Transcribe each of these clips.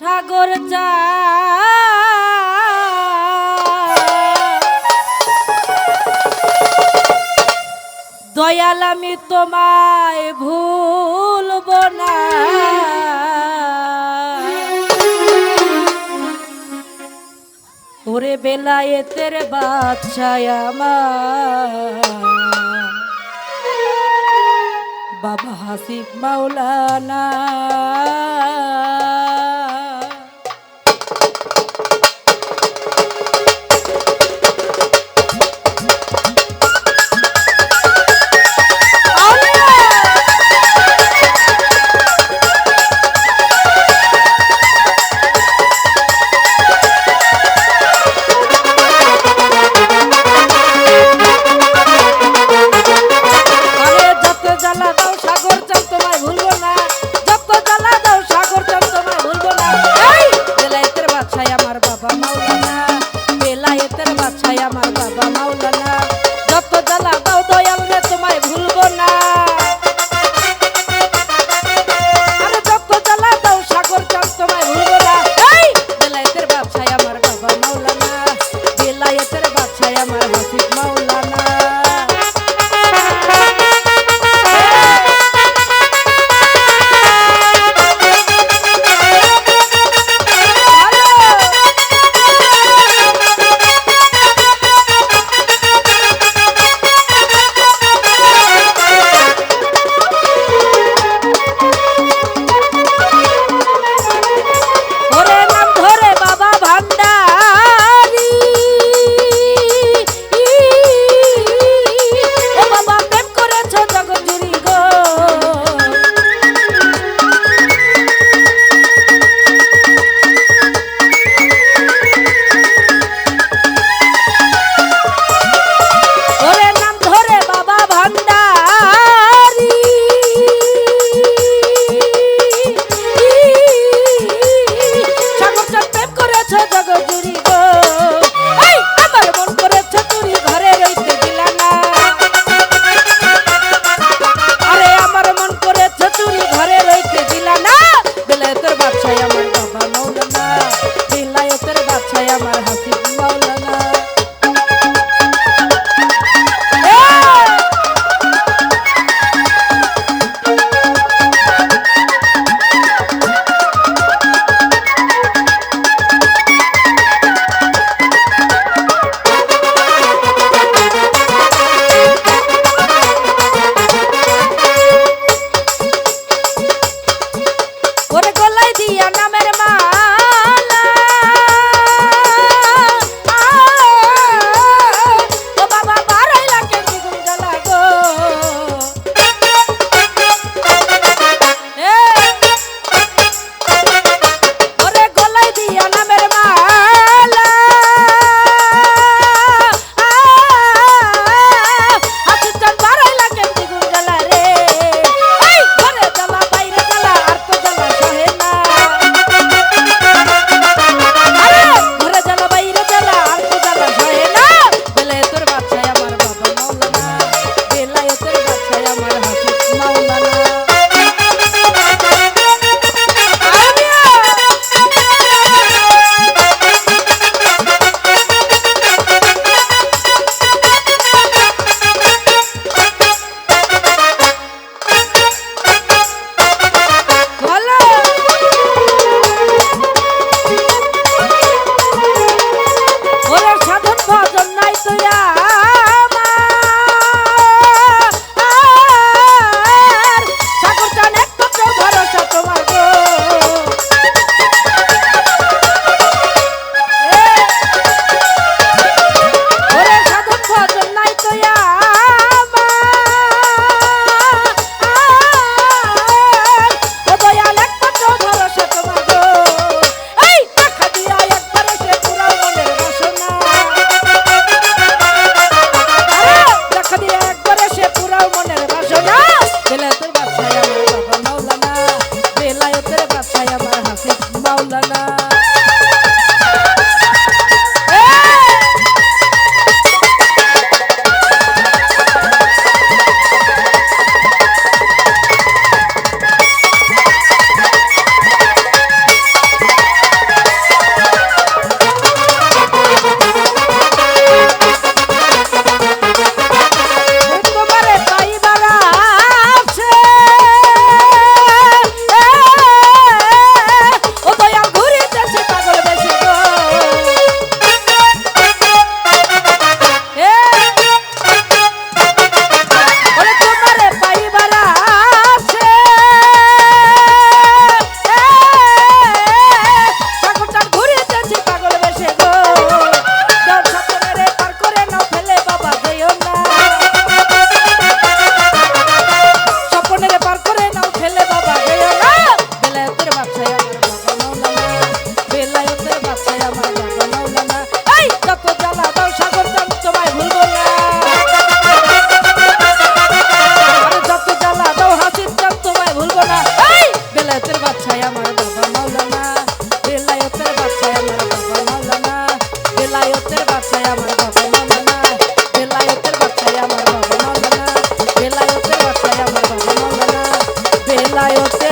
সাগর দয়াল আমি তোমায় ভুলব না। ওরে বেলায় তের বাচ্চায় আমার। বাবা হাসিফ মাওলানা।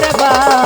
রে বা